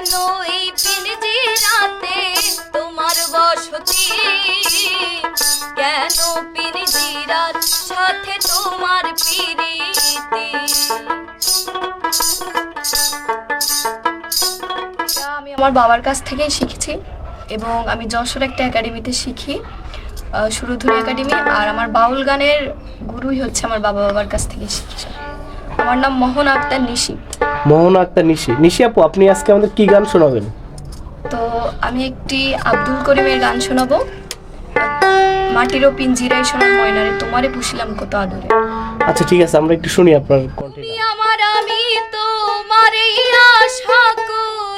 কেন এই রাতে তোমার বসতি। কেন পিনজিরার সাথে তোমার আমি আমার বাবার কাছ থেকেই শিখেছি এবং আমি যশোর একটা একাডেমিতে শিখি আহ, সুরধুনী একাডেমি আর আমার বাউল গানের গুরুই হচ্ছে আমার বাবা বাবার কাছ থেকে শিখেছি। আমার নাম মোহন আক্তার নিশি মোহন আক্তার নিশি। নিশি আপু আপনি আজকে আমাদের কি গান শোনাবেন? তো আমি একটি আব্দুল করিমের গান শোনাবো। মাটির ও পিঞ্জিরায় শোনার ময়নারে তোমারে পুষিলাম কত আদরে। আচ্ছা ঠিক আছে আমরা একটু শুনি আপনার কণ্ঠে। আমার আমি তোমারে আশা করে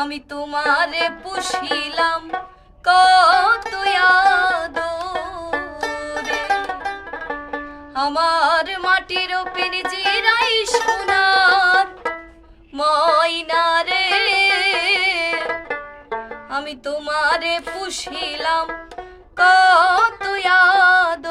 আমি তোমারে পুষিলাম, কত আমার মাটির পিরজিরাই সোনার ময়না রে। আমি তোমারে পুষিলাম, কত আদরে।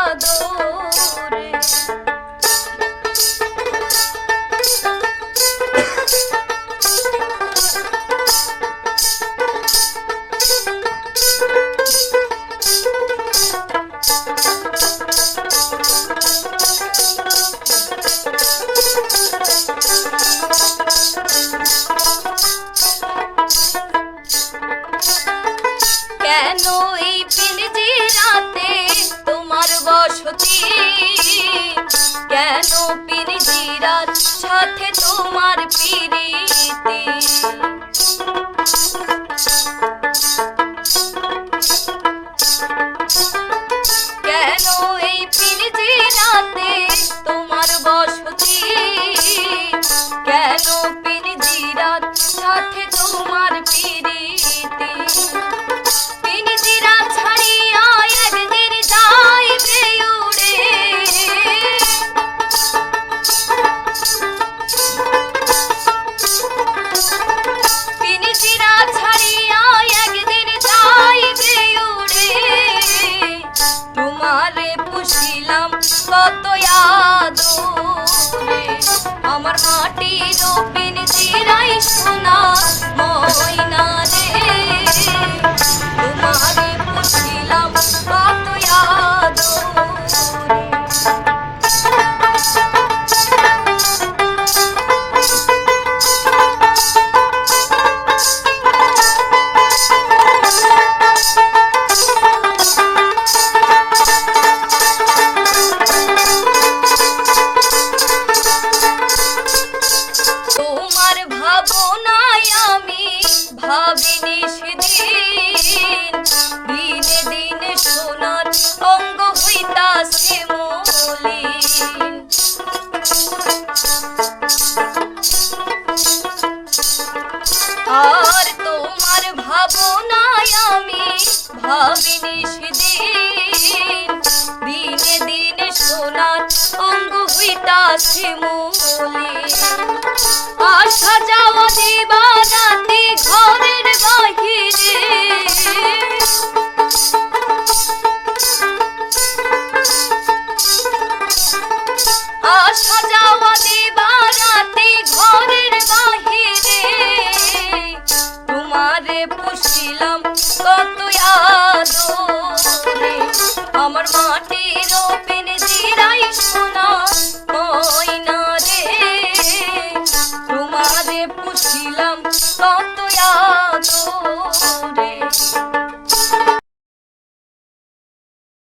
কেন এই পিনজি রাতে তোমার বসতি? কেন পিনজিরার সাথে তোমার পিরিতি? Krishna. ভাবিনি সেদিন দিনে দিনে সোনার অঙ্গ হইতাছে মলিন। আর তোমার ভাবনায় আমি ভাবিনি সেদিন, দিনে দিনে সোনার অঙ্গ হইতাছে মলিন। আসা যাওয়া আমার মাটির ওপেন জিরাই